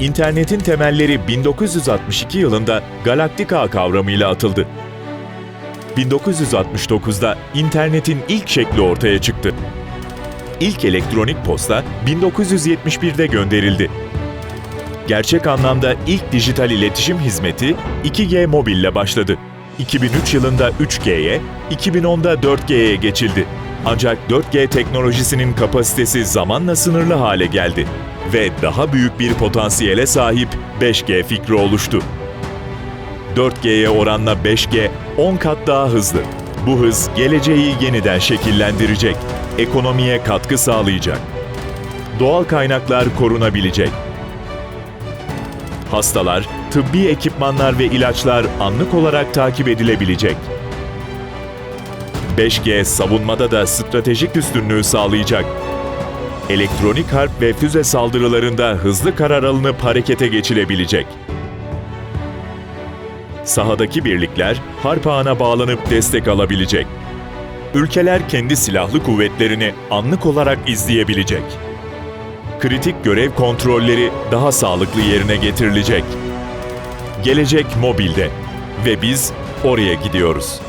İnternetin temelleri 1962 yılında Galaktik Ağ kavramıyla atıldı. 1969'da internetin ilk şekli ortaya çıktı. İlk elektronik posta 1971'de gönderildi. Gerçek anlamda ilk dijital iletişim hizmeti 2G mobille başladı. 2003 yılında 3G'ye, 2010'da 4G'ye geçildi. Ancak 4G teknolojisinin kapasitesi zamanla sınırlı hale geldi ve daha büyük bir potansiyele sahip 5G fikri oluştu. 4G'ye oranla 5G 10 kat daha hızlı. Bu hız geleceği yeniden şekillendirecek, ekonomiye katkı sağlayacak. Doğal kaynaklar korunabilecek. Hastalar, tıbbi ekipmanlar ve ilaçlar anlık olarak takip edilebilecek. 5G savunmada da stratejik üstünlüğü sağlayacak. Elektronik harp ve füze saldırılarında hızlı karar alınıp harekete geçilebilecek. Sahadaki birlikler harp ağına bağlanıp destek alabilecek. Ülkeler kendi silahlı kuvvetlerini anlık olarak izleyebilecek. Kritik görev kontrolleri daha sağlıklı yerine getirilecek. Gelecek mobilde ve biz oraya gidiyoruz.